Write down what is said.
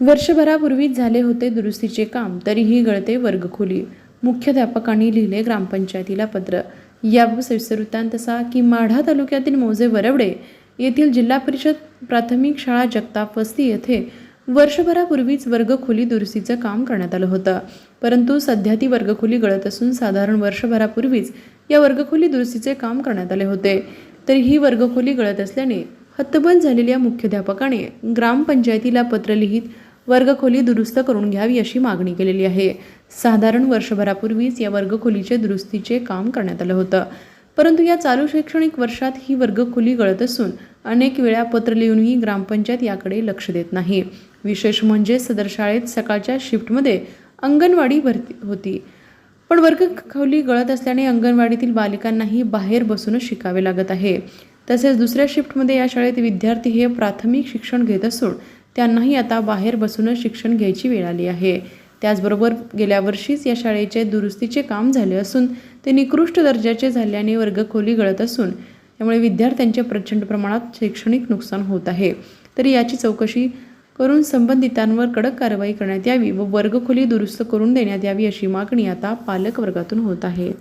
वर्षभरापूर्वीच झाले होते दुरुस्तीचे काम तरीही गळते वर्गखोली. मुख्याध्यापकांनी लिहिले ग्रामपंचायतीला पत्र. याबाबत सविस्तर वृत्तांत असा की माढा तालुक्यातील मौजे वरवडे येथील जिल्हा परिषद प्राथमिक शाळा जगताप वस्ती येथे वर्षभरापूर्वीच वर्गखोली दुरुस्तीचं काम करण्यात आलं होतं. परंतु सध्या ती वर्गखोली गळत असून साधारण वर्षभरापूर्वीच या वर्गखोली दुरुस्तीचे काम करण्यात आले होते. तरी ही वर्गखोली गळत असल्याने हतबल झालेल्या मुख्याध्यापकाने ग्रामपंचायतीला पत्र लिहित वर्गखोली दुरुस्त करून घ्यावी अशी मागणी केलेली आहे. साधारण वर्षभरापूर्वीच या वर्गखोलीचे दुरुस्तीचे काम करण्यात आलं होतं. परंतु या चालू शैक्षणिक वर्षात ही वर्गखोली गळत असून अनेक वेळा पत्र लिहूनही ग्रामपंचायत याकडे लक्ष देत नाही. विशेष म्हणजे सदर शाळेत सकाळच्या शिफ्टमध्ये अंगणवाडी भरती होती. पण वर्गखोली गळत असल्याने अंगणवाडीतील बालिकांनाही बाहेर बसूनच शिकावे लागत आहे. तसेच दुसऱ्या शिफ्टमध्ये या शाळेत विद्यार्थी हे प्राथमिक शिक्षण घेत असून त्यांनाही आता बाहेर बसूनच शिक्षण घ्यायची वेळ आली आहे. त्याचबरोबर गेल्या वर्षीच या शाळेचे दुरुस्तीचे काम झाले असून ते निकृष्ट दर्जाचे झाल्याने वर्गखोली गळत असून त्यामुळे विद्यार्थ्यांचे प्रचंड प्रमाणात शैक्षणिक नुकसान होत आहे. तरी याची चौकशी करून संबंधितांवर कडक कारवाई करण्यात यावी व वर्गखोली दुरुस्त करून देण्यात यावी अशी मागणी आता पालक वर्गातून होत आहे.